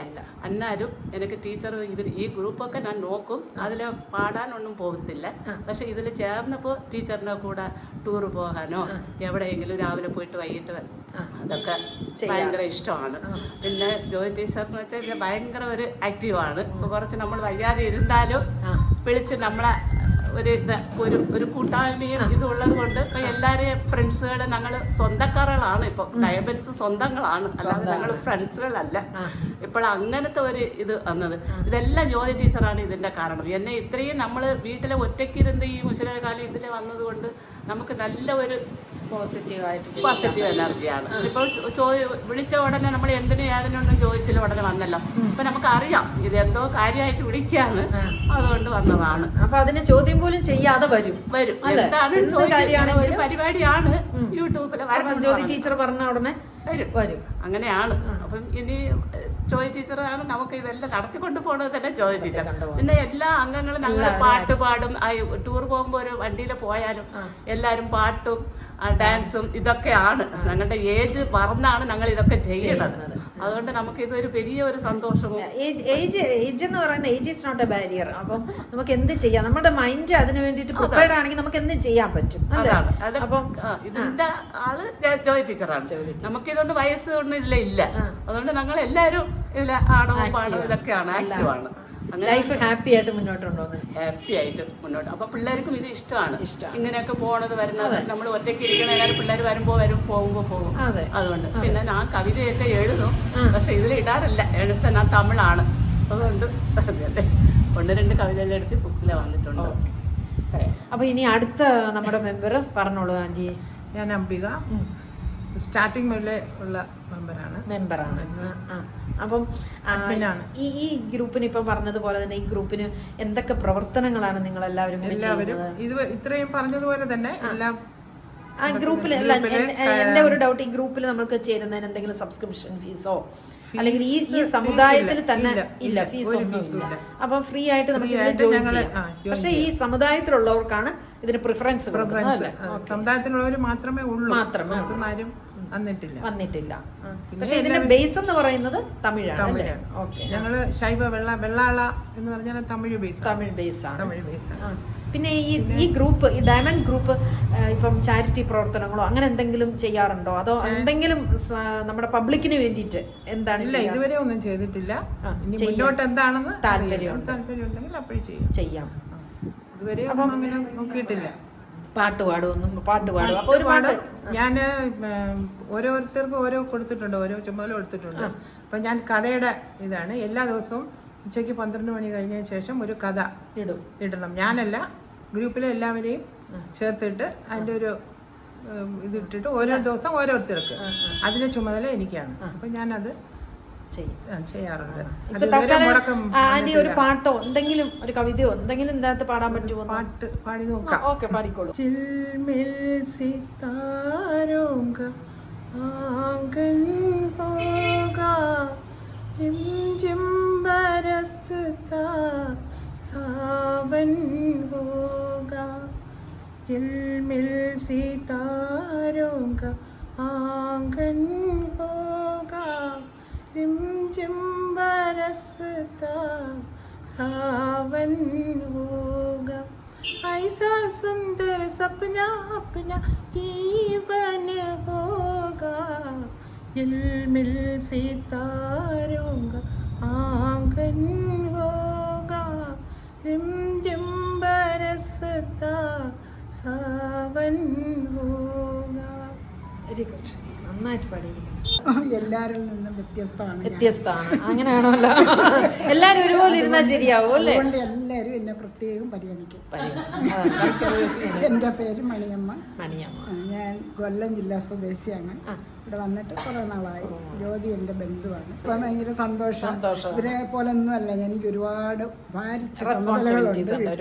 എന്നാലും എനിക്ക് ടീച്ചർ ഇവർ ഈ ഗ്രൂപ്പൊക്കെ ഞാൻ നോക്കും. അതിൽ പാടാനൊന്നും പോകത്തില്ല. പക്ഷെ ഇതിൽ ചേർന്നപ്പോൾ ടീച്ചറിന്റെ കൂടെ ടൂർ പോകാനോ എവിടെയെങ്കിലും രാവിലെ പോയിട്ട് വൈകിട്ട് അതൊക്കെ ഭയങ്കര ഇഷ്ടമാണ്. പിന്നെ ജോയി ടീച്ചർ എന്ന് വെച്ചാൽ ഭയങ്കര ഒരു ആക്റ്റീവാണ് കുറച്ച് നമ്മൾ വയ്യാതെ ഇരുന്നാലും വിളിച്ച് നമ്മളെ ഒരു ഇത് ഒരു ഒരു കൂട്ടായ്മയും ഇതുള്ളത് കൊണ്ട് ഇപ്പൊ എല്ലാരെയും ഫ്രണ്ട്സുകൾ ഞങ്ങൾ സ്വന്തക്കാരുകളാണ് ഇപ്പൊ. ഡയബറ്റിസ് സ്വന്തങ്ങളാണ്. അല്ലാതെ ഞങ്ങൾ ഫ്രണ്ട്സുകളല്ല. ഇപ്പോൾ അങ്ങനത്തെ ഒരു ഇത് വന്നത്. ഇതെല്ലാം ജ്യോതി ടീച്ചറാണ് ഇതിന്റെ കാരണം. എന്നെ ഇത്രയും നമ്മൾ വീട്ടിലെ ഒറ്റയ്ക്കിരുന്ന് ഈ മുശലകാലം ഇതിൽ വന്നത് കൊണ്ട് നമുക്ക് നല്ല ഒരു പോസിറ്റീവായിട്ട് പോസിറ്റീവ് എനർജിയാണ്. ഇപ്പോൾ ചോദി വിളിച്ച ഉടനെ നമ്മൾ എന്തിനു ഏതിനൊന്നും ചോദിച്ചില്ല ഉടനെ വന്നല്ലോ. അപ്പൊ നമുക്ക് അറിയാം ഇത് എന്തോ കാര്യമായിട്ട് വിളിക്കുകയാണ് അതുകൊണ്ട് വന്നതാണ്. അപ്പൊ അതിന് ചോദ്യം പോലും ചെയ്യാതെ വരും. വരും. എന്താണ് ഒരു പരിപാടിയാണ് യൂട്യൂബിൽ ജ്യോതി ടീച്ചർ പറഞ്ഞ ഉടനെ വരും. വരും. അങ്ങനെയാണ്. അപ്പം ഇനി ജോയ് ടീച്ചറാണ് നമുക്ക് ഇതെല്ലാം നടത്തിക്കൊണ്ട് പോണത് തന്നെ ജോയ് ടീച്ചർ. പിന്നെ എല്ലാ അംഗങ്ങളും ഞങ്ങൾ പാട്ട് പാടും. ടൂർ പോകുമ്പോൾ ഒരു വണ്ടിയിൽ പോയാലും എല്ലാരും പാട്ടും ഡാൻസും ഇതൊക്കെയാണ്. ഞങ്ങളുടെ ഏജ് പറഞ്ഞാണ് ഞങ്ങൾ ഇതൊക്കെ ചെയ്യുന്നത്. അതുകൊണ്ട് നമുക്ക് ഇതൊരു വലിയ ഒരു സന്തോഷവും ഏജ് ഏജ് എന്ന് പറയുന്ന age is not a barrier അപ്പം നമുക്ക് എന്ത് ചെയ്യാം? നമ്മുടെ മൈൻഡ് അതിന് വേണ്ടിയിട്ട് പ്രിപ്പയർഡ് ആണെങ്കിൽ നമുക്ക് എന്ത് ചെയ്യാൻ പറ്റും. അപ്പം ഇതിന്റെ ആൾ ജോ- ടീച്ചറാണ് നമുക്ക് ഇതുകൊണ്ട് വയസ്സ് ഒന്നും ഇല്ല. ഇല്ല അതുകൊണ്ട് ഞങ്ങൾ എല്ലാവരും ഇതിലെ ആടവും പാടവും ഇതൊക്കെയാണ് ആക്റ്റീവ് ആണ്. അങ്ങനെ ലൈഫ് ഹാപ്പി ആയിട്ട് മുന്നോട്ട് കൊണ്ടുപോകുന്നത് ഹാപ്പി ആയിട്ട് മുന്നോട്ട്. അപ്പൊ പിള്ളേർക്കും ഇത് ഇഷ്ടമാണ്. ഇങ്ങനെയൊക്കെ പോണത് വരുന്നത് നമ്മൾ ഒറ്റയ്ക്ക് ഇരിക്കണേക്കാൾ പിള്ളേർ വരുമ്പോ വരും പോകുമ്പോ പോകും. അതെ. അതുകൊണ്ട് പിന്നെ ഞാൻ കവിതയൊക്കെ എഴുതും. പക്ഷെ ഇതിൽ ഇടാറില്ല. എഴുതാൻ ഞാൻ തമിഴാണ്. അതുകൊണ്ട് അതെ. ഒന്ന് രണ്ട് കവിതകൾ എടുത്ത് ബുക്കിൽ വന്നിട്ടുണ്ട്. അപ്പൊ ഇനി അടുത്ത നമ്മുടെ മെമ്പർ പറഞ്ഞോളൂ ആന്റി. ഞാൻ അംബിക. സ്റ്റാർട്ടിംഗ് മുതലേ ഉള്ള മെമ്പറാണ് മെമ്പറാണ് ആ, Admin-ആണ്. ഈ ഈ ഗ്രൂപ്പിന് ഇപ്പം പറഞ്ഞതുപോലെ തന്നെ ഈ ഗ്രൂപ്പിന് എന്തൊക്കെ പ്രവർത്തനങ്ങളാണ് നിങ്ങൾ എല്ലാവരും ഇത് ഇത്രയും പറഞ്ഞതുപോലെ തന്നെ എല്ലാം ആ ഗ്രൂപ്പിൽ അല്ല എന്റെ ഒരു ഡൗട്ട് ഈ ഗ്രൂപ്പിൽ നമുക്ക് ചേരുന്നതിന് എന്തെങ്കിലും സബ്സ്ക്രിപ്ഷൻ ഫീസോ അല്ലെങ്കിൽ ഈ ഈ സമുദായത്തിൽ തന്നെ ഇല്ല, ഫീസ് ഒരു ഒന്നും ഫീസും ഇല്ല. ഇല്ല. അപ്പം ഫ്രീ ആയിട്ട് നമുക്ക് ജോയിൻ ചെയ്യാം. പക്ഷെ ഈ സമുദായത്തിലുള്ളവർക്കാണ് ഇതിന് പ്രിഫറൻസ് സമുദായത്തിലുള്ളവർ മാത്രമേ ഉള്ളൂ. മാത്രമേ ആരും വന്നിട്ടില്ല. വന്നിട്ടില്ല. പക്ഷേ ഇതിന്റെ ബേസ് എന്ന് പറയുന്നത് തമിഴാണ് ഞങ്ങൾ ശൈവ വെള്ള വെള്ളാള എന്ന് പറഞ്ഞാൽ തമിഴ് ബേസ് തമിഴ് ബേസ് ആണ്. തമിഴ് ബേസ് ആണ്. പിന്നെ ഈ ഈ ഗ്രൂപ്പ് ഈ ഡയമണ്ട് ഗ്രൂപ്പ് ഇപ്പം ചാരിറ്റി പ്രവർത്തനങ്ങളോ അങ്ങനെ എന്തെങ്കിലും ചെയ്യാറുണ്ടോ? അതോ എന്തെങ്കിലും നമ്മുടെ പബ്ലിക്കിന് വേണ്ടിയിട്ട് എന്താണ് ഇതുവരെ ഒന്നും ചെയ്തിട്ടില്ല. മുന്നോട്ട് എന്താണെന്ന് താല്പര്യം താല്പര്യം ഉണ്ടെങ്കിൽ അപ്പോഴും ചെയ്യും. ചെയ്യാം. ഇതുവരെ അങ്ങനെ നോക്കിയിട്ടില്ല. പാട്ട് പാടുമെന്നും പാട്ട് പാടും. അപ്പൊ ഒരു പാട്ട്. ഞാൻ ഓരോരുത്തർക്കും ഓരോ കൊടുത്തിട്ടുണ്ട് ഓരോ ചുമതല കൊടുത്തിട്ടുണ്ട്. അപ്പൊ ഞാൻ കഥയുടെ ഇതാണ്. എല്ലാ ദിവസവും ഉച്ചയ്ക്ക് പന്ത്രണ്ട് മണി കഴിഞ്ഞതിന് ശേഷം ഒരു കഥ ഇടും. ഇടണം. ഞാനല്ല ഗ്രൂപ്പിലെ എല്ലാവരെയും ചേർത്തിട്ട് അതിന്റെ ഒരു ഇതിട്ടിട്ട് ഓരോ ദിവസം ഓരോരുത്തർക്ക്. അതിന്റെ ചുമതല എനിക്കാണ്. അപ്പൊ ഞാനത് ചെയ്യാറുണ്ട്. ആന്റി ഒരു പാട്ടോ എന്തെങ്കിലും ഒരു കവിതയോ എന്തെങ്കിലും ഇതിനകത്ത് പാടാൻ പറ്റുമോ പാട്ട് പാടി നോക്കാം. ഓക്കെ പാടിക്കോളൂ. ചിൽമിൽ ആംഗൻ പോക. रिमझिम बरसता सावन होगा ऐसा सुंदर सपना अपना जीवन होगा दिल मिल सितारों का आंगन होगा रिमझिम बरसता सावन होगा वेरी गुड നന്നായിട്ട് പാടിയിരിക്കുന്നു എല്ലാരിൽ നിന്നും വ്യത്യസ്തമാണ്. വ്യത്യസ്തമാണ്. അങ്ങനെയാണല്ലോ. എല്ലാരും ഒരുപോലെ ഇരുന്നാൽ ശരിയാവും അല്ലേ? അതുകൊണ്ട് എല്ലാവരും എന്നെ പ്രത്യേകം പരിഗണിക്കും. എന്റെ പേര് മണിയമ്മ. മണിയമ്മ. ഞാൻ കൊല്ലം ജില്ലാ സ്വദേശിയാണ്. ഇവിടെ വന്നിട്ട് കുറെ നാളായി. ജ്യോതി എന്റെ ബന്ധുവാണ്. ഇപ്പൊ ഭയങ്കര സന്തോഷം. ഇവരെ പോലെ ഒന്നും അല്ല. എനിക്ക് ഒരുപാട് ഭാരിച്ച ചുമതലകളുണ്ട്.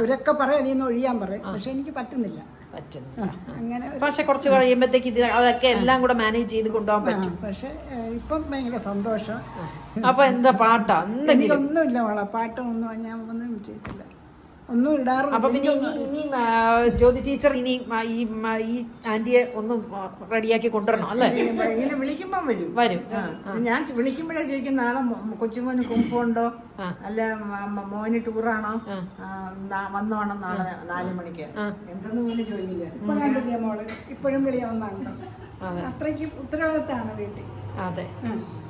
ഇവരൊക്കെ പറയും നീ ഒഴിയാൻ പറയും. പക്ഷെ എനിക്ക് പറ്റുന്നില്ല. പറ്റുന്നു ആ, അങ്ങനെ ഒരു- പക്ഷെ കുറച്ച് കഴിയുമ്പോഴത്തേക്ക് ഇത് അതൊക്കെ എല്ലാം കൂടെ മാനേജ് ചെയ്ത് കൊണ്ടുപോകാൻ പറ്റും. പക്ഷെ ഇപ്പം ഭയങ്കര സന്തോഷം. അപ്പൊ എന്താ പാട്ടാ? എനിക്കൊന്നുമില്ല മോളെ പാട്ടൊന്നും ഞാൻ ഒന്നും ചെയ്തില്ല ഒന്നും ഇടാറില്ല അപ്പൊ പിന്നെ ഇനി ഇനി ജ്യോതി ടീച്ചർ ഇനി ഈ ഈ ആന്റിയെ ഒന്ന് റെഡിയാക്കി കൊണ്ടുവരണം അല്ലേ? ഇങ്ങനെ വിളിക്കുമ്പം വരും. വരും. ആ, ഞാൻ വിളിക്കുമ്പോഴേ ചോദിക്കും നാളെ മോ- കൊച്ചുമോന് കുമ്പുണ്ടോ ആ. അല്ല മ- മ- മോന് ടൂറാണോ? ആ. ആ, നാ- വന്നോണം നാളെ നാല് മണിക്ക്. ആ. എന്തെന്ന് പോലും ചോദിക്കില്ല? ഇപ്പൊ കണ്ടില്ലേ മോൾ? ഇപ്പോഴും വിളിയാവുന്നുണ്ടോ അതെ. അത്രയ്ക്ക് ഉത്തരവാദിത്തമാണ് വീട്ടിൽ. അതെ. ഉം.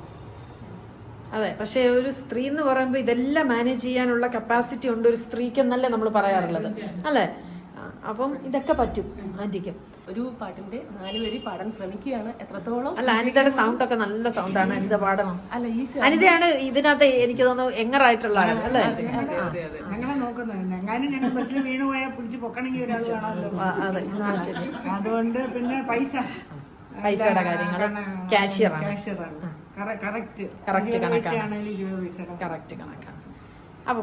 അതെ പക്ഷേ ഒരു സ്ത്രീ എന്ന് പറയുമ്പോൾ ഇതെല്ലാം മാനേജ് ചെയ്യാനുള്ള കപ്പാസിറ്റി ഉണ്ട് ഒരു സ്ത്രീക്ക് എന്നല്ലേ നമ്മൾ പറയാറുള്ളത് അല്ലേ? അപ്പം ഇതൊക്കെ പറ്റും ആന്റിക്ക്. ഒരു പാട്ടിന്റെ നാല് വരി പാടാൻ ശ്രമിക്കുകയാണ് എത്രത്തോളം? അല്ല അനിതയുടെ സൗണ്ട് ഒക്കെ നല്ല സൗണ്ട് ആണ് അനിത പാടണം. അല്ല ഈ അനിതയാണ് ഇതിനകത്ത് എനിക്ക് തോന്നുന്നു എങ്ങറായിട്ടുള്ള ആൾ അല്ലേ? അതെ ആ, ശരി. അതുകൊണ്ട് പിന്നെ പൈസ. പൈസയുടെ കാര്യങ്ങൾ കാഷ്യറാണ് കാഷ്യറാണ് കറക്റ്റ്. കണക്കാണ്. കറക്റ്റ് കണക്കാണ്.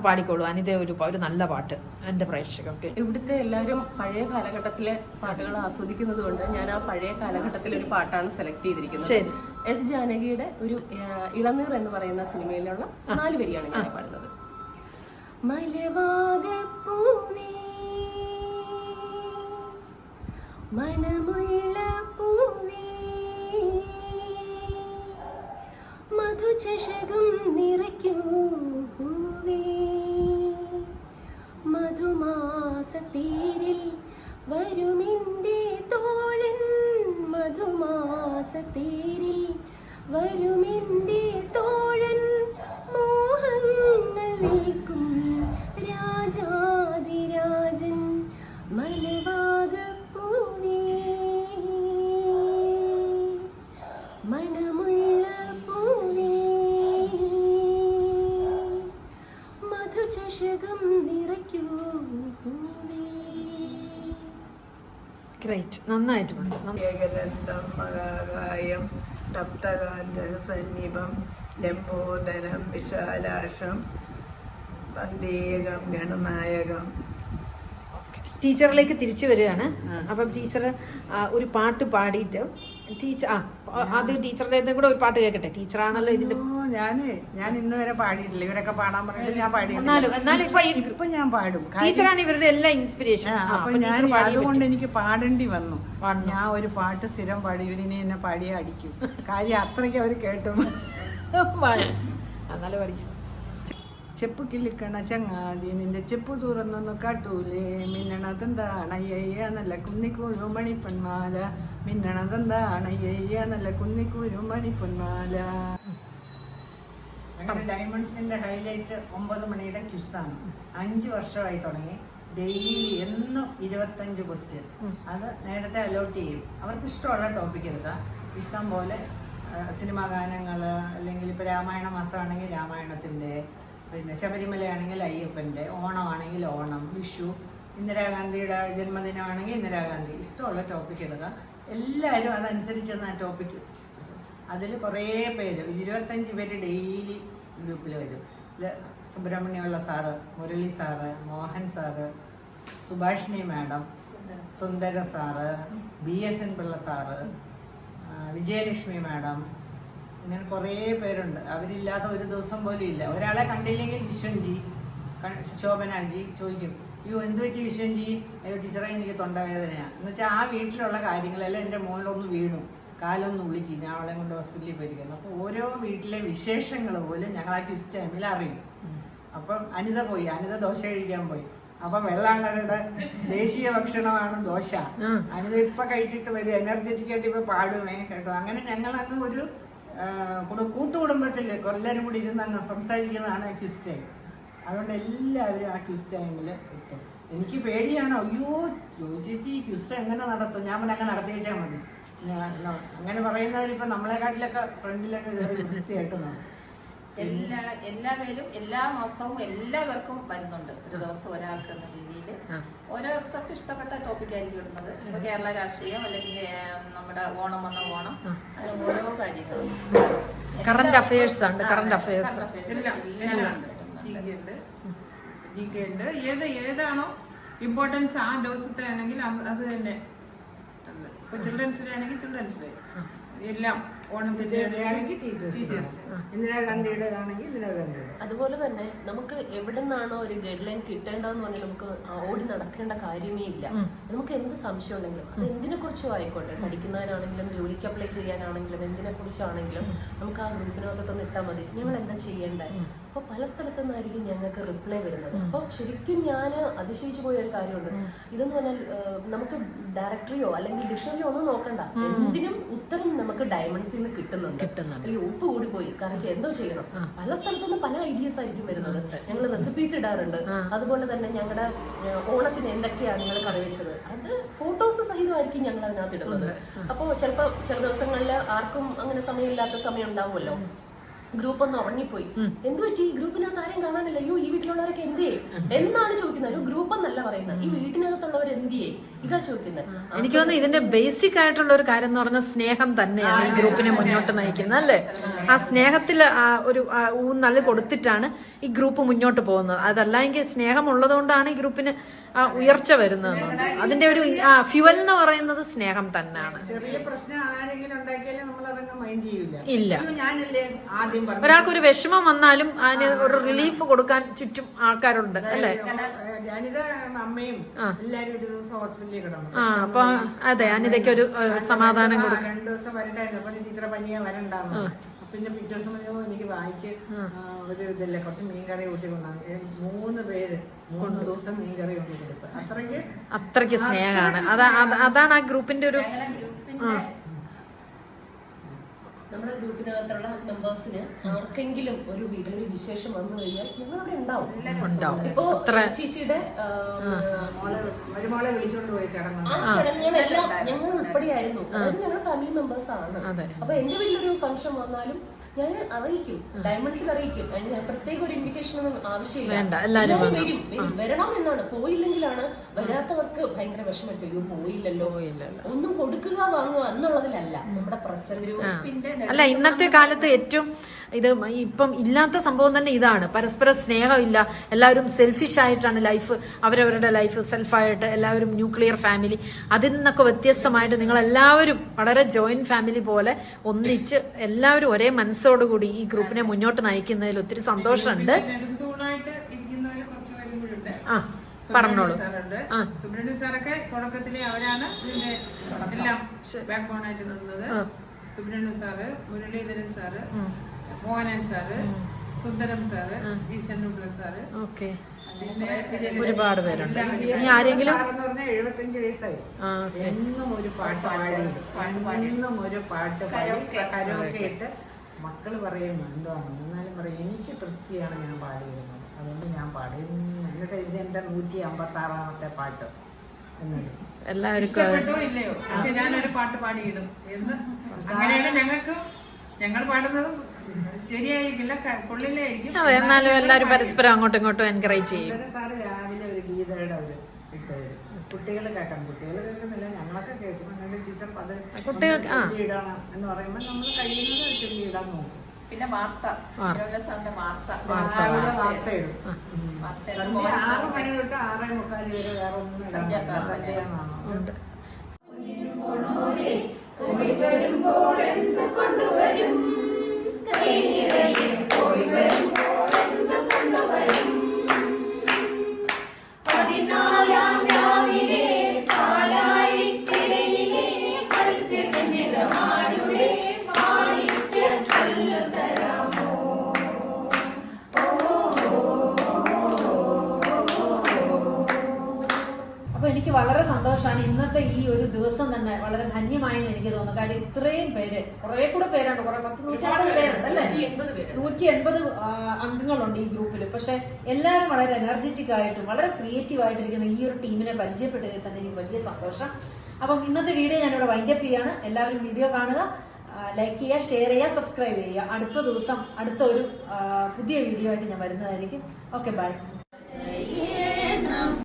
പാടിക്കോളൂ. അനിത ഒരു ഒരു നല്ല പാട്ട്. എന്റെ പ്രേക്ഷകർക്ക്. ഇവിടുത്തെ എല്ലാവരും പഴയ കാലഘട്ടത്തിലെ പാട്ടുകൾ ആസ്വദിക്കുന്നത് കൊണ്ട് ഞാൻ ആ പഴയ കാലഘട്ടത്തിലെ ഒരു പാട്ടാണ് സെലക്ട് ചെയ്തിരിക്കുന്നത്. ശരി. എസ് ജാനകിയുടെ ഒരു ഇളനീർ എന്ന് പറയുന്ന സിനിമയിലുള്ള നാല് വരിയാണ് ഞാൻ പാടുന്നത്. മണമുള്ള പൂവേ മധുചഷകം നിറയ്ക്കൂ പൂവേ. മധുമാസത്തീരിൽ വരുമിന്റെ തോഴൻ മധുമാസത്തീരിൽ വരുമിന്റെ തോഴൻ മോഹങ്ങൾ വിൽക്കും രാജാതിരാജൻ മലവാകപ്പൂവേ ഗ്രേറ്റ് നന്നായിട്ട് മഹാകായം തപ്തകാന്തര സന്നിപം ലംബോദരം വിശാലാക്ഷം വന്ദേകം ഗണനായകം. ടീച്ചറിലേക്ക് തിരിച്ചു വരികയാണ്. അപ്പം ടീച്ചർ ഒരു പാട്ട് പാടിയിട്ട് ടീച്ചർ ആ ആദ്യം ടീച്ചറുടെ കൂടെ ഒരു പാട്ട് കേൾക്കട്ടെ. ടീച്ചറാണല്ലോ ഇതിന്റെ ഞാൻ ഞാൻ ഇന്ന് വരെ പാടിയിട്ടില്ല. ഇവരൊക്കെ പാടാൻ പറഞ്ഞിട്ട് ഞാൻ പാടിയിട്ടില്ല. എന്നാലും എന്നാലും ഇപ്പൊ ഇപ്പൊ ഞാൻ പാടും. ടീച്ചറാണ് ഇവരുടെ എല്ലാ ഇൻസ്പിറേഷൻ അപ്പൊ ഞാൻ അതുകൊണ്ട് എനിക്ക് പാടേണ്ടി വന്നു. ഞാൻ ഒരു പാട്ട് സ്ഥിരം പാടി. ഇവരിനെ എന്നെ പാടിയാടിക്കും കാര്യം അത്രയ്ക്ക് അവർ കേട്ടു. പാടും. എന്നാലും പഠിക്കും. ചെപ്പ് കിളിക്കണ ചങ്ങാതി നിന്റെ ചെപ്പ് തുറന്നൊന്നു കാട്ടൂലേ. മിന്നണതെന്താണ്? അയ്യ നല്ല കുന്നിക്കൂരു മണിപ്പൊന്മാല. മിന്നണതെന്താണ്? അയ്യ നല്ല കുന്നിക്കൂരു മണിപ്പൊന്മാല. ഞങ്ങളുടെ ഡയമണ്ട്സിന്റെ ഹൈലൈറ്റ് ഒമ്പത് മണിയുടെ ക്യുസാണ് അഞ്ച് വർഷമായി തുടങ്ങി. ഡെയിലി എന്നും ഇരുപത്തഞ്ച് ക്വസ്റ്റ്യൻ. അത് നേരത്തെ അലോട്ട് ചെയ്യും. അവർക്ക് ഇഷ്ടമുള്ള ടോപ്പിക് എടുക്കാം. ഇഷ്ടം പോലെ സിനിമാ ഗാനങ്ങൾ അല്ലെങ്കിൽ ഇപ്പോൾ രാമായണ മാസമാണെങ്കിൽ രാമായണത്തിന്റെ പിന്നെ ശബരിമലയാണെങ്കിൽ അയ്യപ്പന്റെ ഓണമാണെങ്കിൽ ഓണം വിഷു ഇന്ദിരാഗാന്ധിയുടെ ജന്മദിനമാണെങ്കിൽ ഇന്ദിരാഗാന്ധി. ഇഷ്ടമുള്ള ടോപ്പിക് എടുക്കുക എല്ലാവരും അതനുസരിച്ചെന്ന് ആ ടോപ്പിക് അതിൽ കുറേ പേര് ഇരുപത്തഞ്ച് പേര് ഡെയിലി ഗ്രൂപ്പിൽ വരും. സുബ്രഹ്മണ്യമുള്ള sir Murali sir Mohan sir Subhashini madam Sundara sir B S N Pillai sir Vijayalakshmi madam ഇങ്ങനെ കുറേ പേരുണ്ട്. അവരില്ലാത്ത ഒരു ദിവസം പോലും ഇല്ല. ഒരാളെ കണ്ടില്ലെങ്കിൽ വിശ്വൻജി ശോഭനാജി ചോദിക്കും അയ്യോ എന്ത് പറ്റി വിശ്വൻജി? അയ്യോ ടീച്ചറെ എനിക്ക് തൊണ്ടവേദനയാണ് എന്ന് വെച്ചാൽ ആ വീട്ടിലുള്ള കാര്യങ്ങളെല്ലാം എന്റെ മോളിലൊന്ന് വീണു. കാലൊന്ന് ഉളിക്കും. ഞാൻ അവളെ കൊണ്ട് ഹോസ്പിറ്റലിൽ പോയിരിക്കുന്നു. അപ്പോൾ ഓരോ വീട്ടിലെ വിശേഷങ്ങൾ പോലും ഞങ്ങൾ ആ ക്യൂസ് ടൈമിൽ അറിയും. അപ്പം അനിത പോയി. അനിത ദോശ കഴിക്കാൻ പോയി. അപ്പൊ വെള്ളാങ്കരുടെ ദേശീയ ഭക്ഷണമാണ് ദോശ. അനിത ഇപ്പൊ കഴിച്ചിട്ട് വരും. എനർജറ്റിക് ആയിട്ട് ഇപ്പൊ പാടുമേ കേട്ടോ. അങ്ങനെ ഞങ്ങൾ അങ്ങ് ഒരു കുടു- കൂട്ടുകുടുംബത്തിൽ എല്ലാവരും കൂടി ഇരുന്ന് അങ്ങ് സംസാരിക്കുന്നതാണ് ക്വിസ് ടൈം അതുകൊണ്ട് എല്ലാവരും ആ ക്വിസ് ടൈമിൽ എത്തും. എനിക്ക് പേടിയാണ് അയ്യോ ചോദിച്ചേച്ചി ഈ ക്വിസ് എങ്ങനെ നടത്തും? ഞാൻ പിന്നെ അങ്ങ് നടത്തിയേച്ചാൽ മതി. അങ്ങനെ പറയുന്നവരിപ്പോൾ നമ്മളെക്കാട്ടിലൊക്കെ ഫ്രണ്ടിലൊക്കെ കയറി വൃത്തിയായിട്ട് നടത്തും എല്ലാ എല്ലാവരും എല്ലാ മാസവും എല്ലാവർക്കും വരുന്നുണ്ട്. ഒരു ദിവസം ഒരാൾക്ക് എന്ന രീതിയിൽ. ഓരോരുത്തർക്ക് ഇഷ്ടപ്പെട്ട ടോപ്പിക് ആയിരിക്കും ഇടുന്നത്. ഇപ്പൊ കേരള രാഷ്ട്രീയം അല്ലെങ്കിൽ നമ്മുടെ ഓണം വന്ന ഓണം അങ്ങനെ ഓരോ കാര്യങ്ങളും. കറണ്ട് അഫയേഴ്സ് ഉണ്ട് അഫയേഴ്സ്. ഉണ്ട്. ഏത് ഏതാണോ ഇമ്പോർട്ടൻസ് ആ ദിവസത്തെ ആണെങ്കിൽ അത് അത് തന്നെ. ഇപ്പൊ ചിൽഡ്രൻസ് ഡേ ആണെങ്കിൽ ചിൽഡ്രൻസ് ഡേ എല്ലാം. ടീച്ചേഴ്സ് അതുപോലെ തന്നെ നമുക്ക് എവിടെ നിന്നാണോ ഒരു ഗൈഡ് ലൈൻ കിട്ടേണ്ടതെന്ന് പറഞ്ഞാൽ നമുക്ക് ഓടി നടക്കേണ്ട കാര്യമേ ഇല്ല. നമുക്ക് എന്ത് സംശയം ഉണ്ടെങ്കിലും അത് എന്തിനെ കുറിച്ചും ആയിക്കോട്ടെ. പഠിക്കുന്നതിനാണെങ്കിലും ജോലിക്ക് അപ്ലൈ ചെയ്യാനാണെങ്കിലും എന്തിനെ കുറിച്ചാണെങ്കിലും നമുക്ക് ആ ഗ്രൂപ്പിനകത്തോട്ടൊന്ന് ഇട്ടാൽ മതി. ഞങ്ങൾ എന്താ ചെയ്യേണ്ടത്? അപ്പൊ പല സ്ഥലത്തു നിന്നായിരിക്കും ഞങ്ങൾക്ക് റിപ്ലൈ വരുന്നത്. അപ്പൊ ശരിക്കും ഞാൻ അതിശയിച്ചു പോയ ഒരു കാര്യമുണ്ട്. ഇതെന്ന് പറഞ്ഞാൽ നമുക്ക് ഡയറക്ടറിയോ അല്ലെങ്കിൽ ഡിക്ഷണറിയോ ഒന്നും നോക്കണ്ട. എന്തിനും ഉത്തരം നമുക്ക് ഡയമണ്ട്സിൽ നിന്ന് കിട്ടുന്നുണ്ട്. കിട്ടുന്നുണ്ട്. ഈ ഉപ്പ് പോയി. കറിക്ക് എന്തോ ചെയ്യണം. പല സ്ഥലത്തുനിന്ന് പല ഐഡിയസ് ആയിരിക്കും വരുന്നത്. ഞങ്ങൾ റെസിപ്പീസ് ഇടാറുണ്ട്. അതുപോലെ തന്നെ ഞങ്ങളുടെ ഓണത്തിന് എന്തൊക്കെയാണ് നിങ്ങൾ കറി വെച്ചത്? അത് ഫോട്ടോസ് സഹിതമായിരിക്കും ഞങ്ങൾ അതിനകത്ത് ഇടുന്നത്. അപ്പോൾ ചിലപ്പോൾ ചില ദിവസങ്ങളിൽ ആർക്കും അങ്ങനെ സമയമില്ലാത്ത സമയം ഉണ്ടാവുമല്ലോ. ഗ്രൂപ്പ് ഒന്ന് ഉറങ്ങിപ്പോയി എന്ത് പറ്റി? ഗ്രൂപ്പിനകത്ത് ആരെയും കാണാനില്ല. അയ്യോ ഈ വീട്ടിലുള്ളവരൊക്കെ എന്തേ എന്നാണ് ചോദിക്കുന്നത്. ഒരു ഗ്രൂപ്പ് എന്നല്ല പറയുന്നത്. ഈ വീട്ടിനകത്തുള്ളവർ എന്തിയെ? ഇതാ ചോദിക്കുന്നത്. എനിക്ക് തോന്നുന്നു ഇതിന്റെ ബേസിക് ആയിട്ടുള്ള ഒരു കാര്യം എന്ന് പറഞ്ഞാൽ സ്നേഹം തന്നെയാണ് ഈ ഗ്രൂപ്പിനെ മുന്നോട്ട് നയിക്കുന്നത് അല്ലേ? ആ സ്നേഹത്തിൽ ആ ഒരു ഊന്നൽ ഊന്നൽ കൊടുത്തിട്ടാണ് ഈ ഗ്രൂപ്പ് മുന്നോട്ട് പോകുന്നത്. അതല്ല എങ്കിൽ സ്നേഹം ഉള്ളതുകൊണ്ടാണ് ഈ ഗ്രൂപ്പിന് ആ ഉയർച്ച വരുന്നത് അതിന്റെ ഒരു ഫ്യുവൽ എന്ന് പറയുന്നത് സ്നേഹം തന്നെയാണ്. ചെറിയ പ്രശ്നം ആരെങ്കിലും ഉണ്ടാക്കിയാലും നമ്മൾ അതങ്ങ് മൈൻഡ് ചെയ്യില്ല ഇല്ല. ഒരാൾക്കൊരു ഞാനല്ലേ ആദ്യം പറഞ്ഞു ഒരാൾക്ക് ഒരു വിഷമം വന്നാലും അതിന് ഒരു റിലീഫ് കൊടുക്കാൻ ചുറ്റും ആൾക്കാരുണ്ട് അല്ലേ? ഞാനിത് അമ്മയും എല്ലാരും ഒരു ദിവസം ഹോസ്പിറ്റലിൽ കിടന്നു. ആ അപ്പൊ അതെ അനിതയ്ക്ക് ഒരു ഒരു സമാധാനം കൊടുക്കും രണ്ടു ദിവസം വരണ്ടായിരുന്നു. അപ്പൊ ടീച്ചറെ പനിയാ വരണ്ടാന്ന് പിന്നെ പിറ്റേ ദിവസം പറഞ്ഞു "ഓ, എനിക്ക് വായിക്ക്. ഒരു ഇതില്ല കുറച്ച് മീൻകറി കൂട്ടി കൊണ്ടാണ് മൂന്ന് പേര് മൂന്ന് ദിവസം മീൻകറി കൊണ്ട് കൊടുത്തു അത്രയ്ക്ക് അത്രയ്ക്ക് സ്നേഹമാണ്. അതാ അതാണ് ആ ഗ്രൂപ്പിന്റെ ഒരു നമ്മുടെ ഗ്രൂപ്പിനകത്തുള്ള മെമ്പേഴ്സിന് ആർക്കെങ്കിലും ഒരു വീട്ടിലൊരു വിശേഷം വന്നു കഴിഞ്ഞാൽ ഞങ്ങൾ അവിടെ ഉണ്ടാവും. ഉണ്ടാവും. ഇപ്പോ ചേച്ചിയുടെ മോളെ വിളിച്ചുകൊണ്ട് പോയി ചടങ്ങ് ആ ചടങ്ങുകളെല്ലാം ഞങ്ങൾ ഉൾപ്പെടെയായിരുന്നു. അതായത് ഞങ്ങൾ ഫാമിലി മെമ്പേഴ്സ് ആണ്. അപ്പൊ എന്റെ വീട്ടിലൊരു ഫംഗ്ഷൻ വന്നാലും ഞാൻ അറിയിക്കും. ഡയമണ്ട്സിൽ അറിയിക്കും. അതിന് ഞാൻ പ്രത്യേക ഒരു ഇൻവിറ്റേഷൻ ഒന്നും ആവശ്യമില്ല. വേണ്ട, എല്ലാവരും വരണം. വരും. വരും. വരണം എന്നാണ്. പോയില്ലെങ്കിലാണ് വരാത്തവർക്ക് ഭയങ്കര വിഷമം. പോയില്ലല്ലോ. ഒന്നും കൊടുക്കുക വാങ്ങുക എന്നുള്ളതിലല്ല. നമ്മുടെ പ്രസന്റ് ഗ്രൂപ്പിന്റെ അല്ല ഇന്നത്തെ കാലത്ത് ഏറ്റവും ഇത് ഇപ്പം ഇല്ലാത്ത സംഭവം തന്നെ ഇതാണ്. പരസ്പര സ്നേഹമില്ല. എല്ലാവരും സെൽഫിഷ് ആയിട്ടാണ് ലൈഫ് അവരവരുടെ ലൈഫ് സെൽഫായിട്ട് എല്ലാവരും ന്യൂക്ലിയർ ഫാമിലി അതിൽ നിന്നൊക്കെ വ്യത്യസ്തമായിട്ട് നിങ്ങൾ എല്ലാവരും വളരെ ജോയിന്റ് ഫാമിലി പോലെ ഒന്നിച്ച് എല്ലാവരും ഒരേ മനസ്സോടുകൂടി ഈ ഗ്രൂപ്പിനെ മുന്നോട്ട് നയിക്കുന്നതിൽ ഒത്തിരി സന്തോഷമുണ്ട്. ആ പറഞ്ഞോളൂ. ആ. സുബ്രഹ്മണ്യ സാറൊക്കെ തുടക്കത്തിലെ അവരാണ് ഇതിന്റെ എല്ലാം ബാക്ക് ബോൺ ആയിട്ട് നിന്നത്. Subrahmanya sir Muraleedharan sir Mohanan sir Sundaram sir V Sennupillai sir. Okay. ഒരുപാട് പേരുണ്ട്. ഇനി ആരെങ്കിലും? എഴുപത്തഞ്ച് വയസ്സായി. എന്നും ഒരു പാട്ട് പാടി എന്നും ഒരു പാട്ട് പാടി കരോക്കെ. ഇട്ട് മക്കൾ പറയും എന്താണ് എന്നാലും പറയും എനിക്ക് തൃപ്തിയാണ് ഞാൻ പാടിയിരുന്നത്. അതുകൊണ്ട് ഞാൻ പാടി. എന്നിട്ട് ഇത് എന്റെ നൂറ്റി അമ്പത്തി ആറാമത്തെ പാട്ട്. എന്നിട്ട് എല്ലാവർക്കും ഇല്ലയോ? പക്ഷെ ഞാനൊരു പാട്ട് പാടിയിടും. എന്ന്? അങ്ങനെയാണ് ഞങ്ങൾക്ക് ഞങ്ങൾ പാടുന്നത് ശരിയായിരിക്കില്ല ക- കൊള്ളില്ലായിരിക്കും. അതെ എന്നാലും എല്ലാവരും പരസ്പരം അങ്ങോട്ടും ഇങ്ങോട്ടും എൻകറേജ് ചെയ്യും. സാറ് രാവിലെ ഒരു ഗീതയുടെ ഒരു ഇട്ടുതരും കുട്ടികൾ കേൾക്കാം കുട്ടികൾ കേൾക്കുന്നില്ല ഞങ്ങളൊക്കെ കേൾക്കും ഞങ്ങളുടെ ടീച്ചർ അത് കുട്ടികൾക്ക് എന്ന് പറയുമ്പോൾ നമ്മൾ കഴിയുന്നത് വെച്ചിട്ട് ഇടാൻ നോക്കും പിന്നെ വാർത്ത. സാറിന്റെ വാർത്ത. രാവിലെ വാർത്ത ഇടും. വാർത്ത സന്ധ്യ ആറ് മണി തൊട്ട് ആറേ മുക്കാൽ വരെ വേറെ ഒന്നും. സന്ധ്യാനാമം. ഉണ്ട്. അപ്പൊ നൂറ്റി എൺപത് അംഗങ്ങളുണ്ട് ഈ ഗ്രൂപ്പിൽ പക്ഷെ എല്ലാവരും വളരെ എനർജറ്റിക് ആയിട്ടും വളരെ ക്രിയേറ്റീവ് ആയിട്ടിരിക്കുന്ന ഈ ഒരു ടീമിനെ പരിചയപ്പെട്ടതിൽ തന്നെ എനിക്ക് വലിയ സന്തോഷം. അപ്പം ഇന്നത്തെ വീഡിയോ ഞാനിവിടെ വൈൻഡപ്പ് ചെയ്യാണ്. എല്ലാവരും വീഡിയോ കാണുക ലൈക്ക് ചെയ്യുക ഷെയർ ചെയ്യുക സബ്സ്ക്രൈബ് ചെയ്യുക. അടുത്ത ദിവസം അടുത്ത ഒരു പുതിയ വീഡിയോ ആയിട്ട് ഞാൻ വരുന്നതായിരിക്കും. Okay bye